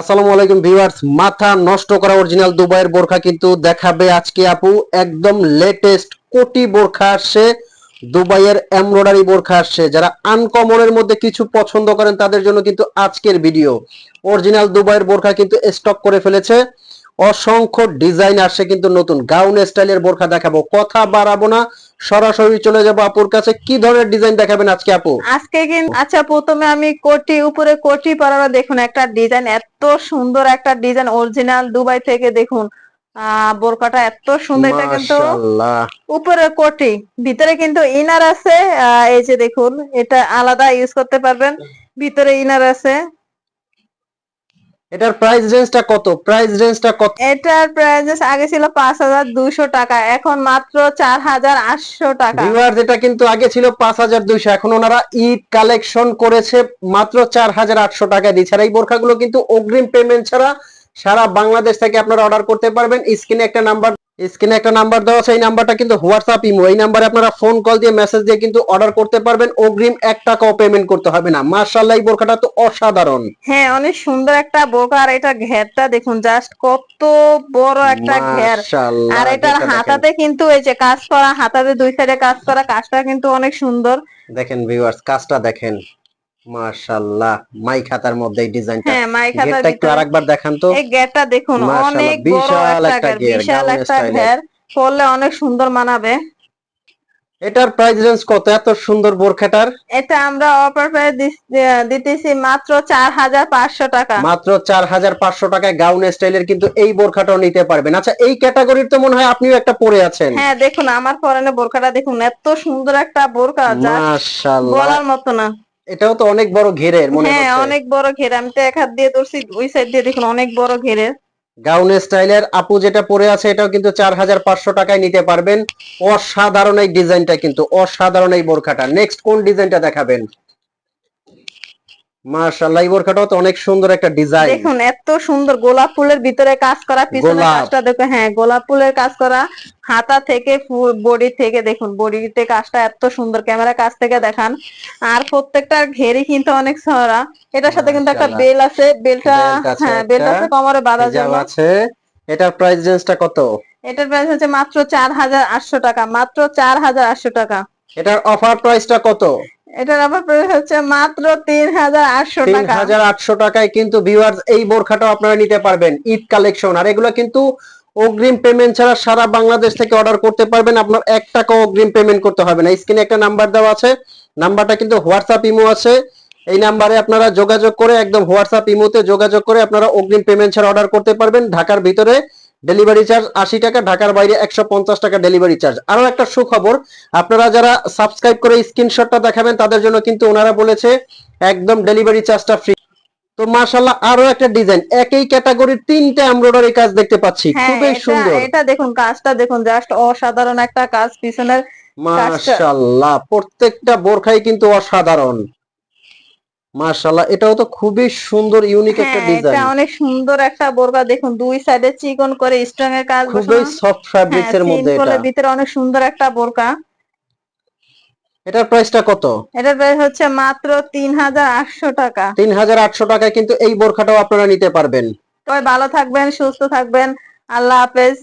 আসসালামু আলাইকুম ভিউয়ার্স, মাথা নষ্ট করা অরিজিনাল দুবাইয়ের বোরখা কিন্তু দেখাবে আজকে আপু। একদম লেটেস্ট কোটি বোরখা আসছে, দুবাইয়ের এমব্রয়ডারি বোরখা আসছে। যারা আনকমনের মধ্যে কিছু পছন্দ করেন তাদের জন্য কিন্তু আজকের ভিডিও অরিজিনাল দুবাইয়ের বোরখা কিন্তু স্টক করে ফেলেছে। অসংখ্য ডিজাইন আসছে কিন্তু নতুন। গাউন স্টাইলের বোরখা দেখাবো কথা বাড়াবো না। সরাসরি চলে যাব আপুর কাছে। কি ধরনের ডিজাইন দেখাবেন আজকে আপু? আজকে কিন্তু আচ্ছা প্রথমে আমি কোটি উপরে কোটি পরানো দেখুন একটা ডিজাইন এত সুন্দর একটা ডিজাইন অরিজিনাল দুবাই থেকে দেখুন। আহ বোরকাটা এত সুন্দর এটা কিন্তু উপরে কোটি ভিতরে কিন্তু ইনার আছে। আহ, এই যে দেখুন এটা আলাদা ইউজ করতে পারবেন। ভিতরে ইনার আছে। এটার প্রাইস রেঞ্জটা কত? প্রাইস রেঞ্জটা কত? এটার প্রাইস আগে ছিল পাঁচ হাজার দুশো টাকা এখন মাত্র চার হাজার আটশো টাকা। ভিউয়ার এটা কিন্তু আগে ছিল পাঁচ হাজার দুইশো এখন ওনারা ঈদ কালেকশন করেছে মাত্র চার হাজার আটশো টাকা দিচ্ছে। আর এই বোরখাগুলো কিন্তু অগ্রিম পেমেন্ট ছাড়া সারা বাংলাদেশ থেকে আপনারা অর্ডার করতে পারবেন। স্ক্রিনে একটা নাম্বার স্ক্রিনে একটা নাম্বার দেওয়া আছে এই নাম্বারটা কিন্তু হোয়াটসঅ্যাপ ইমো। এই নাম্বারে আপনারা ফোন কল দিয়ে মেসেজ দিয়ে কিন্তু অর্ডার করতে পারবেন। অগ্রিম এক টাকাও পেমেন্ট করতে হবে না। মার্শাল্লাহ এই বোরখাটা তো অসাধারণ। হ্যাঁ অনেক সুন্দর একটা বোরকা আর এটা ঘেরটা দেখুন জাস্ট কত বড় একটা ঘের। আর এটার হাতাতে কিন্তু এই যে কাজ করা হাতাতে দুই সাইডে কাজ করা কাজটা কিন্তু অনেক সুন্দর। দেখেন ভিউয়ার্স কাজটা দেখেন। মাশাআল্লাহ মাই খাতার মধ্যে এই ডিজাইনটা। হ্যাঁ মাই খাতার একটু আরেকবার দেখান তো। এই গেটটা দেখুন অনেক বড় বিশাল একটা ঘের, বিশাল একটা। ঘের পরলে অনেক সুন্দর মানাবে। এটার প্রাইস রেঞ্জ কত? এত সুন্দর বোরখাটার? এটা আমরা অফার প্রাইস দিতেছি মাত্র চার হাজার পাঁচশো টাকা। মাত্র চার হাজার পাঁচশো টাকায় গাউন স্টাইলের কিন্তু এই বোরখাটাও নিতে পারবেন। আচ্ছা এই ক্যাটাগরির তো মনে হয় আপনিও একটা পরে আছেন। হ্যাঁ দেখুন আমার পরনে বোরখাটা দেখুন এত সুন্দর একটা বোরখা যা মাশাআল্লাহ। বলার মতো না। এটাও তো অনেক বড় ঘেরের মনে হচ্ছে। হ্যাঁ অনেক বড় ঘের। আমি তো এক হাত দিয়ে ধরছি ওই সাইড দিয়ে দেখুন অনেক বড় ঘেরের। গাউন স্টাইলের আপু যেটা পরে আছে এটাও কিন্তু চার হাজার পাঁচশো টাকায় নিতে পারবেন। অসাধারণ এই ডিজাইনটা কিন্তু অসাধারণ এই বোরখাটা। নেক্সট কোন ডিজাইনটা দেখাবেন? মাশাআল্লাহ এই বোরখাটাও তো অনেক সুন্দর একটা ডিজাইন দেখুন এত সুন্দর গোলাপ ফুলের ভিতরে কাজ করা পিছনে কাজটা দেখো হ্যাঁ গোলাপ ফুলের কাজ করা হাতা থেকে বডি থেকে দেখুন বডিতে কাজটা এত সুন্দর ক্যামেরা কাছ থেকে দেখান। আর প্রত্যেকটা ঘেরি কিন্তু অনেক সরা এটার সাথে কিন্তু একটা বেল আছে বেলটা হ্যাঁ বেলটা আছে কোমরে হিজাব জন্য। আছে এটার প্রাইস রেঞ্জটা কত? এটার প্রাইস হচ্ছে মাত্র চার হাজার আটশো টাকা মাত্র চার হাজার আটশো টাকা। এটার অফার প্রাইসটা কত? এটার আবার প্রাইস হচ্ছে মাত্র তিন হাজার আটশো তিন টাকা। হাজার আটশো টাকায় কিন্তু ভিউয়ার্স এই বোরখাটাও আপনারা নিতে পারবেন, ঈদ কালেকশন আর এগুলো কিন্তু অগ্রিম পেমেন্ট ছাড়া সারা বাংলাদেশ থেকে অর্ডার করতে পারবেন। আপনার এক টাকা অগ্রিম পেমেন্ট করতে হবে না। স্ক্রিনে একটা নাম্বার দেওয়া আছে। নাম্বারটা কিন্তু হোয়াটসঅ্যাপ ইমো আছে। এই নাম্বারে আপনারা যোগাযোগ করে, একদম হোয়াটসঅ্যাপ ইমোতে যোগাযোগ করে আপনারা অগ্রিম পেমেন্ট ছাড়া অর্ডার করতে পারবেন। ঢাকার ভিতরে ডেলিভারি চার্জ আশি টাকা ঢাকার বাইরে একশো পঞ্চাশ টাকা ডেলিভারি চার্জ আরও একটা সুখবর আপনারা যারা সাবস্ক্রাইব করে স্ক্রিনশটটা দেখাবেন তাদের জন্য কিন্তু ওনারা বলেছে একদম ডেলিভারি চার্জটা ফ্রি তো মাশাল্লাহ আরও একটা ডিজাইন একই ক্যাটাগরির তিনটা এমব্রয়ডারি কাজ দেখতে পাচ্ছি। হ্যাঁ খুবই সুন্দর। এটা দেখুন কাজটা দেখুন জাস্ট অসাধারণ একটা কাজ পিছনের মাশাল্লাহ প্রত্যেকটা বোরখাই কিন্তু অসাধারণ। মাশাল্লাহ এটাও তো খুবই সুন্দর ইউনিক একটা হ্যাঁ এটা অনেক সুন্দর একটা বোরকা দেখুন দুই সাইডে চিকন করে স্ট্রং এর কাজ খুবই সফট ফ্যাব্রিক্স এর হ্যাঁ, মধ্যে এটা। এর ভিতরে অনেক সুন্দর একটা বোরকা। এটার প্রাইসটা কত? এটার প্রাইস হচ্ছে মাত্র তিন হাজার আটশো টাকা। তিন হাজার আটশো টাকায় কিন্তু এই বোরখাটাও আপনারা নিতে পারবেন। সবাই ভালো থাকবেন সুস্থ থাকবেন। আল্লাহ হাফেজ।